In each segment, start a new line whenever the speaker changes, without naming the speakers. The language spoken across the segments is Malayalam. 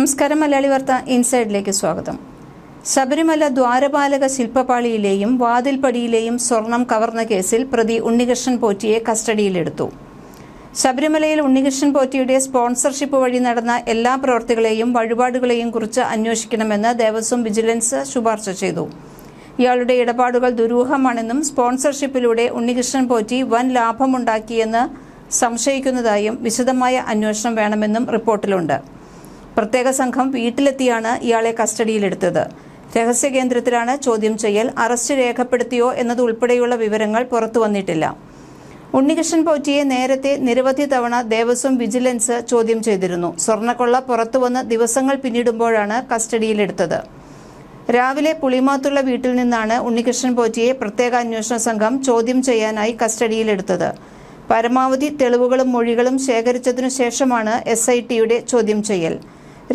നമസ്കാരം മലയാളി വാർത്ത ഇൻസൈഡിലേക്ക് സ്വാഗതം ശബരിമല ദ്വാരപാലക ശില്പപാളിയിലെയും വാതിൽപ്പടിയിലെയും സ്വർണം കവർന്ന കേസിൽ പ്രതി ഉണ്ണികൃഷ്ണൻ പോറ്റിയെ കസ്റ്റഡിയിലെടുത്തു ശബരിമലയിൽ ഉണ്ണികൃഷ്ണൻ പോറ്റിയുടെ സ്പോൺസർഷിപ്പ് വഴി നടന്ന എല്ലാ പ്രവർത്തികളെയും വഴിപാടുകളെയും കുറിച്ച് അന്വേഷിക്കണമെന്ന് ദേവസ്വം വിജിലൻസ് ശുപാർശ ചെയ്തു ഇയാളുടെ ഇടപാടുകൾ ദുരൂഹമാണെന്നും സ്പോൺസർഷിപ്പിലൂടെ ഉണ്ണികൃഷ്ണൻ പോറ്റി വൻ ലാഭമുണ്ടാക്കിയെന്ന് സംശയിക്കുന്നതായും വിശദമായ അന്വേഷണം വേണമെന്നും റിപ്പോർട്ടിലുണ്ട് പ്രത്യേക സംഘം വീട്ടിലെത്തിയാണ് ഇയാളെ കസ്റ്റഡിയിലെടുത്തത് രഹസ്യ കേന്ദ്രത്തിലാണ് ചോദ്യം ചെയ്യൽ അറസ്റ്റ് രേഖപ്പെടുത്തിയോ എന്നതുൾപ്പെടെയുള്ള വിവരങ്ങൾ പുറത്തു വന്നിട്ടില്ല ഉണ്ണികൃഷ്ണൻ പോറ്റിയെ നേരത്തെ നിരവധി തവണ ദേവസ്വം വിജിലൻസ് ചോദ്യം ചെയ്തിരുന്നു സ്വർണക്കൊള്ള പുറത്തുവന്ന് ദിവസങ്ങൾ പിന്നിടുമ്പോഴാണ് കസ്റ്റഡിയിലെടുത്തത് രാവിലെ പുളിമാത്തുള്ള വീട്ടിൽ നിന്നാണ് ഉണ്ണികൃഷ്ണൻ പോറ്റിയെ പ്രത്യേക അന്വേഷണ സംഘം ചോദ്യം ചെയ്യാനായി കസ്റ്റഡിയിലെടുത്തത് പരമാവധി തെളിവുകളും മൊഴികളും ശേഖരിച്ചതിനു ശേഷമാണ് എസ് ചോദ്യം ചെയ്യൽ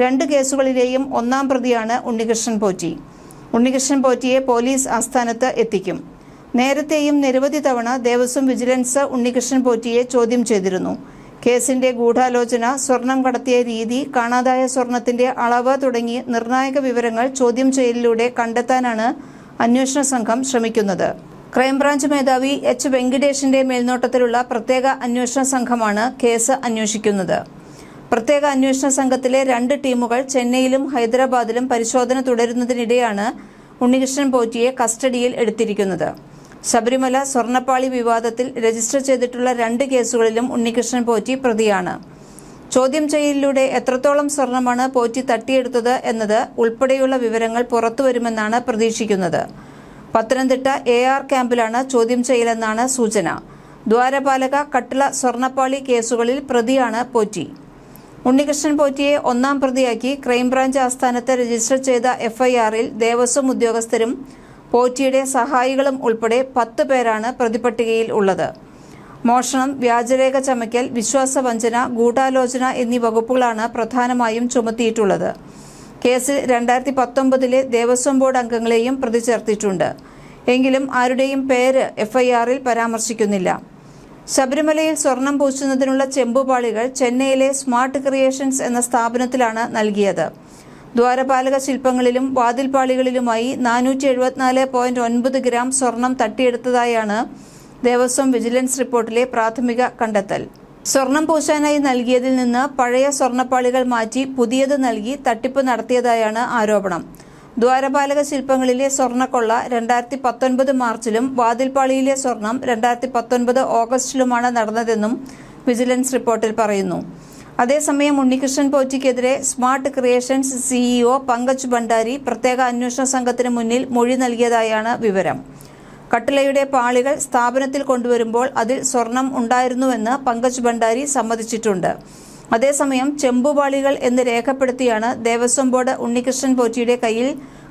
രണ്ട് കേസുകളിലെയും ഒന്നാം പ്രതിയാണ് ഉണ്ണികൃഷ്ണൻ പോറ്റി ഉണ്ണികൃഷ്ണൻ പോറ്റിയെ പോലീസ് ആസ്ഥാനത്ത് എത്തിക്കും നേരത്തെയും നിരവധി തവണ ദേവസ്വം വിജിലൻസ് ഉണ്ണികൃഷ്ണൻ പോറ്റിയെ ചോദ്യം ചെയ്തിരുന്നു കേസിന്റെ ഗൂഢാലോചന സ്വർണം കടത്തിയ രീതി കാണാതായ സ്വർണത്തിന്റെ അളവ് തുടങ്ങി നിർണായക വിവരങ്ങൾ ചോദ്യം ചെയ്യലിലൂടെ കണ്ടെത്താനാണ് അന്വേഷണ സംഘം ശ്രമിക്കുന്നത് ക്രൈംബ്രാഞ്ച് മേധാവി എച്ച് വെങ്കിടേഷിന്റെ മേൽനോട്ടത്തിലുള്ള പ്രത്യേക അന്വേഷണ സംഘമാണ് കേസ് അന്വേഷിക്കുന്നത് പ്രത്യേക അന്വേഷണ സംഘത്തിലെ രണ്ട് ടീമുകൾ ചെന്നൈയിലും ഹൈദരാബാദിലും പരിശോധന തുടരുന്നതിനിടെയാണ് ഉണ്ണികൃഷ്ണൻ പോറ്റിയെ കസ്റ്റഡിയിൽ എടുത്തിരിക്കുന്നത് ശബരിമല സ്വർണപ്പാളി വിവാദത്തിൽ രജിസ്റ്റർ ചെയ്തിട്ടുള്ള രണ്ട് കേസുകളിലും ഉണ്ണികൃഷ്ണൻ പോറ്റി പ്രതിയാണ് ചോദ്യം ചെയ്യലിലൂടെ എത്രത്തോളം സ്വർണമാണ് പോറ്റി തട്ടിയെടുത്തത് എന്നത് ഉൾപ്പെടെയുള്ള വിവരങ്ങൾ പുറത്തുവരുമെന്നാണ് പ്രതീക്ഷിക്കുന്നത് പത്തനംതിട്ട എ ആർ ക്യാമ്പിലാണ് ചോദ്യം ചെയ്യലെന്നാണ് സൂചന ദ്വാരപാലക കട്ടള സ്വർണപ്പാളി കേസുകളിൽ പ്രതിയാണ് പോറ്റി ഉണ്ണികൃഷ്ണൻ പോറ്റിയെ ഒന്നാം പ്രതിയാക്കി ക്രൈംബ്രാഞ്ച് ആസ്ഥാനത്ത് രജിസ്റ്റർ ചെയ്ത എഫ്ഐആറിൽ ദേവസ്വം ഉദ്യോഗസ്ഥരും പോറ്റിയുടെ സഹായികളും ഉൾപ്പെടെ പത്ത് പേരാണ് പ്രതിപട്ടികയിൽ ഉള്ളത് മോഷണം വ്യാജരേഖ ചമയ്ക്കൽ വിശ്വാസവഞ്ചന ഗൂഢാലോചന എന്നീ വകുപ്പുകളാണ് പ്രധാനമായും ചുമത്തിയിട്ടുള്ളത് കേസിൽ രണ്ടായിരത്തി പത്തൊമ്പതിലെ ദേവസ്വം ബോർഡ് അംഗങ്ങളെയും പ്രതി ചേർത്തിട്ടുണ്ട് എങ്കിലും ആരുടെയും പേര് എഫ്ഐആറിൽ പരാമർശിക്കുന്നില്ല ശബരിമലയിൽ സ്വർണം പൂശുന്നതിനുള്ള ചെമ്പുപാളികൾ ചെന്നൈയിലെ സ്മാർട്ട് ക്രിയേഷൻസ് എന്ന സ്ഥാപനത്തിലാണ് നൽകിയത് ദ്വാരപാലക ശില്പങ്ങളിലും വാതിൽപാളികളിലുമായി നാനൂറ്റി എഴുപത്തിനാല് പോയിന്റ് ഒൻപത് ഗ്രാം സ്വർണം തട്ടിയെടുത്തതായാണ് ദേവസ്വം വിജിലൻസ് റിപ്പോർട്ടിലെ പ്രാഥമിക കണ്ടെത്തൽ സ്വർണം പൂശാനായി നൽകിയതിൽ നിന്ന് പഴയ സ്വർണപ്പാളികൾ മാറ്റി പുതിയത് നൽകി തട്ടിപ്പ് നടത്തിയതായാണ് ആരോപണം ദ്വാരപാലക ശില്പങ്ങളിലെ സ്വർണ്ണക്കൊള്ള രണ്ടായിരത്തി പത്തൊൻപത് മാർച്ചിലും വാതിൽപ്പാളിയിലെ സ്വർണം രണ്ടായിരത്തി പത്തൊൻപത് ഓഗസ്റ്റിലുമാണ് നടന്നതെന്നും വിജിലൻസ് റിപ്പോർട്ടിൽ പറയുന്നു അതേസമയം ഉണ്ണികൃഷ്ണൻ പോറ്റിക്കെതിരെ smart creations CEO Pankaj Bhandari പ്രത്യേക അന്വേഷണ സംഘത്തിന് മുന്നിൽ മൊഴി നൽകിയതായാണ് വിവരം കട്ടിളയുടെ പാളികൾ സ്ഥാപനത്തിൽ കൊണ്ടുവരുമ്പോൾ അതിൽ സ്വർണം ഉണ്ടായിരുന്നുവെന്ന് പങ്കജ് ഭണ്ഡാരി സമ്മതിച്ചിട്ടുണ്ട് അതേസമയം ചെമ്പുപാളികൾ എന്ന് രേഖപ്പെടുത്തിയാണ് ദേവസ്വം ബോർഡ് ഉണ്ണികൃഷ്ണൻ പോറ്റിയുടെ കയ്യിൽ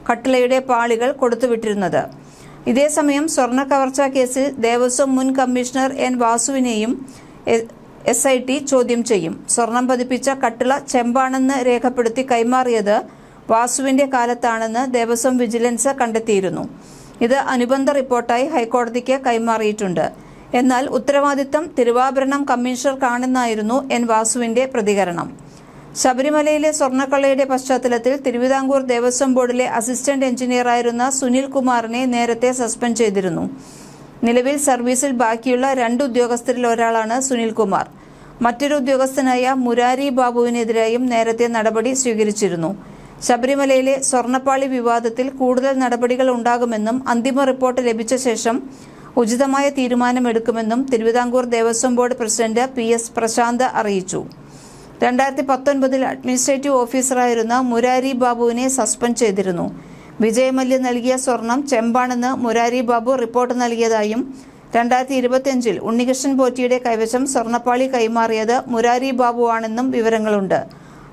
കട്ടിളയുടെ പാളികൾ കൊടുത്തുവിട്ടിരുന്നത് ഇതേസമയം സ്വർണ്ണ കവർച്ചാ കേസിൽ ദേവസ്വം മുൻ കമ്മീഷണർ എൻ വാസുവിനെയും എസ് ഐ ടി ചോദ്യം ചെയ്യും സ്വർണം പതിപ്പിച്ച കട്ടിള ചെമ്പാണെന്ന് രേഖപ്പെടുത്തി കൈമാറിയത് വാസുവിന്റെ കാലത്താണെന്ന് ദേവസ്വം വിജിലൻസ് കണ്ടെത്തിയിരുന്നു ഇത് അനുബന്ധ റിപ്പോർട്ടായി ഹൈക്കോടതിക്ക് കൈമാറിയിട്ടുണ്ട് എന്നാൽ ഉത്തരവാദിത്തം തിരുവാഭരണം കമ്മീഷണർക്കാണെന്നായിരുന്നു എൻ വാസുവിന്റെ പ്രതികരണം ശബരിമലയിലെ സ്വർണ്ണക്കള്ളയുടെ പശ്ചാത്തലത്തിൽ തിരുവിതാംകൂർ ദേവസ്വം ബോർഡിലെ അസിസ്റ്റന്റ് എഞ്ചിനീയറായിരുന്ന സുനിൽ കുമാറിനെ നേരത്തെ സസ്പെൻഡ് ചെയ്തിരുന്നു നിലവിൽ സർവീസിൽ ബാക്കിയുള്ള രണ്ട് ഉദ്യോഗസ്ഥരിൽ ഒരാളാണ് സുനിൽ കുമാർ മറ്റൊരു ഉദ്യോഗസ്ഥനായ മുരാരി ബാബുവിനെതിരെയും നേരത്തെ നടപടി സ്വീകരിച്ചിരുന്നു ശബരിമലയിലെ സ്വർണ്ണപ്പാളി വിവാദത്തിൽ കൂടുതൽ നടപടികൾ ഉണ്ടാകുമെന്നും അന്തിമ റിപ്പോർട്ട് ലഭിച്ച ശേഷം ഉചിതമായ തീരുമാനമെടുക്കുമെന്നും Thiruvithamkoor Devaswom board president P S Prashant അറിയിച്ചു രണ്ടായിരത്തി പത്തൊൻപതിൽ അഡ്മിനിസ്ട്രേറ്റീവ് ഓഫീസറായിരുന്ന മുരാരി ബാബുവിനെ സസ്പെൻഡ് ചെയ്തിരുന്നു വിജയമല്യ നൽകിയ സ്വർണം ചെമ്പാണെന്ന് മുരാരി ബാബു റിപ്പോർട്ട് നൽകിയതായും രണ്ടായിരത്തി ഇരുപത്തിയഞ്ചിൽ ഉണ്ണികൃഷ്ണൻ പോറ്റിയുടെ കൈവശം സ്വർണ്ണപ്പാളി കൈമാറിയത് മുരാരി ബാബുവാണെന്നും വിവരങ്ങളുണ്ട്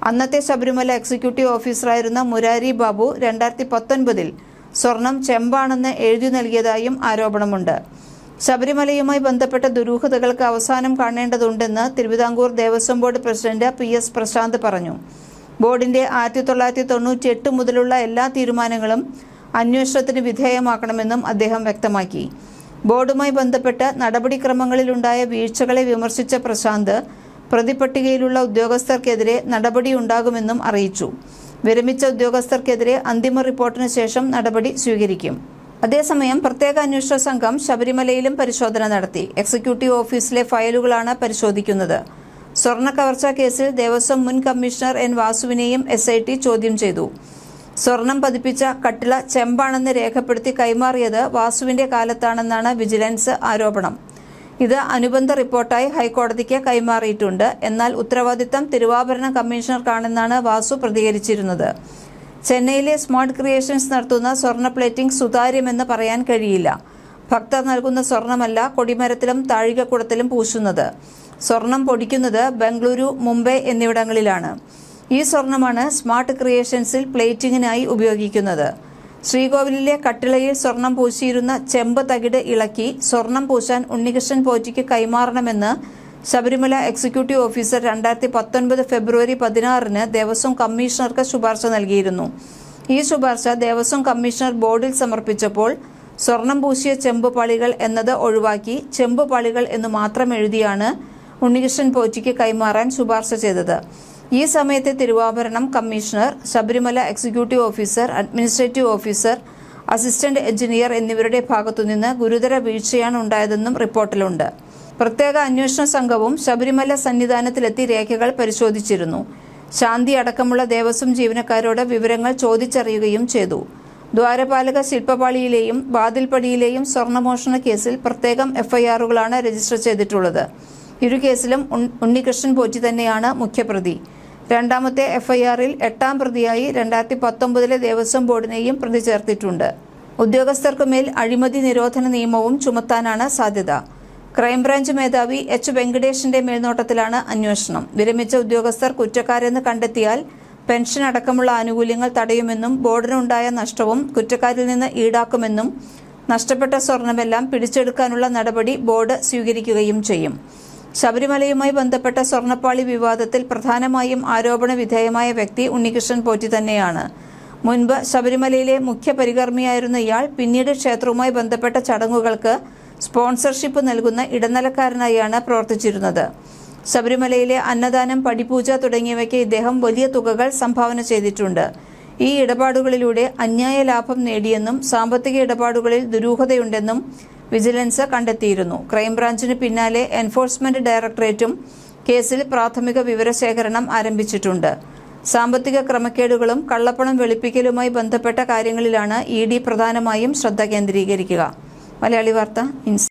അന്നത്തെ ശബരിമല എക്സിക്യൂട്ടീവ് ഓഫീസറായിരുന്ന മുരാരി ബാബു രണ്ടായിരത്തി പത്തൊൻപതിൽ സ്വർണം ചെമ്പാണെന്ന് എഴുതി നൽകിയതായും ആരോപണമുണ്ട് ശബരിമലയുമായി ബന്ധപ്പെട്ട ദുരൂഹതകൾക്ക് അവസാനം കാണേണ്ടതുണ്ടെന്ന് Thiruvithamkoor Devaswom board president P S Prashant പറഞ്ഞു ബോർഡിന്റെ ആയിരത്തി തൊള്ളായിരത്തി തൊണ്ണൂറ്റി എട്ട് മുതലുള്ള എല്ലാ തീരുമാനങ്ങളും അന്വേഷണത്തിന് വിധേയമാക്കണമെന്നും അദ്ദേഹം വ്യക്തമാക്കി ബോർഡുമായി ബന്ധപ്പെട്ട് നടപടിക്രമങ്ങളിലുണ്ടായ വീഴ്ചകളെ വിമർശിച്ച പ്രശാന്ത് പ്രതിപട്ടികയിലുള്ള ഉദ്യോഗസ്ഥർക്കെതിരെ നടപടിയുണ്ടാകുമെന്നും അറിയിച്ചു വിരമിച്ച ഉദ്യോഗസ്ഥർക്കെതിരെ അന്തിമ റിപ്പോർട്ടിന് ശേഷം നടപടി സ്വീകരിക്കും അതേസമയം പ്രത്യേക അന്വേഷണ സംഘം ശബരിമലയിലും പരിശോധന നടത്തി എക്സിക്യൂട്ടീവ് ഓഫീസിലെ ഫയലുകളാണ് പരിശോധിക്കുന്നത് സ്വർണ്ണ കവർച്ചാ കേസിൽ ദേവസ്വം മുൻ കമ്മീഷണർ എൻ വാസുവിനെയും എസ് ചോദ്യം ചെയ്തു സ്വർണം പതിപ്പിച്ച കട്ടിള ചെമ്പാണെന്ന് രേഖപ്പെടുത്തി കൈമാറിയത് വാസുവിന്റെ കാലത്താണെന്നാണ് വിജിലൻസ് ആരോപണം ഇത് അനുബന്ധ റിപ്പോർട്ടായി ഹൈക്കോടതിക്ക് കൈമാറിയിട്ടുണ്ട് എന്നാൽ ഉത്തരവാദിത്തം തിരുവാഭരണ കമ്മീഷണർക്കാണെന്നാണ് വാസു പ്രതികരിച്ചിരുന്നത് ചെന്നൈയിലെ സ്മാർട്ട് ക്രിയേഷൻസ് നടത്തുന്ന സ്വർണ്ണ പ്ലേറ്റിംഗ് സുതാര്യമെന്ന് പറയാൻ കഴിയില്ല ഭക്തർ നൽകുന്ന സ്വർണമല്ല കൊടിമരത്തിലും താഴികക്കുടത്തിലും പൂശുന്നത് സ്വർണം പൊടിക്കുന്നത് ബംഗളൂരു മുംബൈ എന്നിവിടങ്ങളിലാണ് ഈ സ്വർണമാണ് സ്മാർട്ട് ക്രിയേഷൻസിൽ പ്ലേറ്റിംഗിനായി ഉപയോഗിക്കുന്നത് ശ്രീകോവിലിലെ കട്ടിളയിൽ സ്വർണം പൂശിയിരുന്ന ചെമ്പ് തകിട് ഇളക്കി സ്വർണം പൂശാൻ ഉണ്ണികൃഷ്ണൻ പോറ്റിക്ക് കൈമാറണമെന്ന് ശബരിമല എക്സിക്യൂട്ടീവ് ഓഫീസർ രണ്ടായിരത്തി പത്തൊൻപത് ഫെബ്രുവരി പതിനാറിന് ദേവസ്വം കമ്മീഷണർക്ക് ശുപാർശ നൽകിയിരുന്നു ഈ ശുപാർശ ദേവസ്വം കമ്മീഷണർ ബോർഡിൽ സമർപ്പിച്ചപ്പോൾ സ്വർണം പൂശിയ ചെമ്പ് പളികൾ എന്നത് ഒഴിവാക്കി ചെമ്പ് പളികൾ എന്ന് മാത്രം എഴുതിയാണ് ഉണ്ണികൃഷ്ണൻ പോറ്റിക്ക് കൈമാറാൻ ശുപാർശ ചെയ്തത് ഈ സമയത്ത് തിരുവാഭരണം commissioner Sabarimala executive officer administrative officer assistant engineer എന്നിവരുടെ ഭാഗത്തുനിന്ന് ഗുരുതര വീഴ്ചയാണ് ഉണ്ടായതെന്നും റിപ്പോർട്ടിലുണ്ട് പ്രത്യേക അന്വേഷണ സംഘവും ശബരിമല സന്നിധാനത്തിലെത്തി രേഖകൾ പരിശോധിച്ചിരുന്നു ശാന്തി അടക്കമുള്ള ദേവസ്വം ജീവനക്കാരോട് വിവരങ്ങൾ ചോദിച്ചറിയുകയും ചെയ്തു ദ്വാരപാലക ശില്പപാളിയിലെയും വാതിൽപ്പടിയിലെയും സ്വർണമോഷണ കേസിൽ പ്രത്യേകം എഫ്ഐആറുകളാണ് രജിസ്റ്റർ ചെയ്തിട്ടുള്ളത് ഇരു കേസിലും ഉണ്ണികൃഷ്ണൻ പോറ്റി തന്നെയാണ് മുഖ്യപ്രതി രണ്ടാമത്തെ എഫ്ഐആറിൽ എട്ടാം പ്രതിയായി രണ്ടായിരത്തി പത്തൊമ്പതിലെ ദേവസ്വം ബോർഡിനെയും പ്രതി ചേർത്തിട്ടുണ്ട് ഉദ്യോഗസ്ഥർക്കുമേൽ അഴിമതി നിരോധന നിയമവും ചുമത്താനാണ് സാധ്യത ക്രൈംബ്രാഞ്ച് മേധാവി എച്ച് വെങ്കടേഷിന്റെ മേൽനോട്ടത്തിലാണ് അന്വേഷണം വിരമിച്ച ഉദ്യോഗസ്ഥർ കുറ്റക്കാരെന്ന് കണ്ടെത്തിയാൽ പെൻഷൻ അടക്കമുള്ള ആനുകൂല്യങ്ങൾ തടയുമെന്നും ബോർഡിനുണ്ടായ നഷ്ടവും കുറ്റക്കാരിൽ നിന്ന് ഈടാക്കുമെന്നും നഷ്ടപ്പെട്ട സ്വർണമെല്ലാം പിടിച്ചെടുക്കാനുള്ള നടപടി ബോർഡ് സ്വീകരിക്കുകയും ചെയ്യും ശബരിമലയുമായി ബന്ധപ്പെട്ട സ്വർണ്ണപ്പാളി വിവാദത്തിൽ പ്രധാനമായും ആരോപണ വിധേയമായ വ്യക്തി ഉണ്ണികൃഷ്ണൻ പോറ്റി തന്നെയാണ് മുൻപ് ശബരിമലയിലെ മുഖ്യ പരികർമ്മിയായിരുന്ന ഇയാൾ പിന്നീട് ക്ഷേത്രവുമായി ബന്ധപ്പെട്ട ചടങ്ങുകൾക്ക് സ്പോൺസർഷിപ്പ് നൽകുന്ന ഇടനിലക്കാരനായാണ് പ്രവർത്തിച്ചിരുന്നത് ശബരിമലയിലെ അന്നദാനം പടിപൂജ തുടങ്ങിയവയ്ക്ക് ഇദ്ദേഹം വലിയ തുകകൾ സംഭാവന ചെയ്തിട്ടുണ്ട് ഈ ഇടപാടുകളിലൂടെ അന്യായ ലാഭം നേടിയെന്നും സാമ്പത്തിക ഇടപാടുകളിൽ ദുരൂഹതയുണ്ടെന്നും വിജിലൻസ് കണ്ടെത്തിയിരുന്നു ക്രൈംബ്രാഞ്ചിന് പിന്നാലെ എൻഫോഴ്സ്മെന്റ് ഡയറക്ടറേറ്റും കേസിൽ പ്രാഥമിക വിവരശേഖരണം ആരംഭിച്ചിട്ടുണ്ട് സാമ്പത്തിക ക്രമക്കേടുകളും കള്ളപ്പണം വെളുപ്പിക്കലുമായി ബന്ധപ്പെട്ട കാര്യങ്ങളിലാണ് ഇ ഡി പ്രധാനമായും ശ്രദ്ധ കേന്ദ്രീകരിക്കുക മലയാളി വാർത്ത ഇൻസ്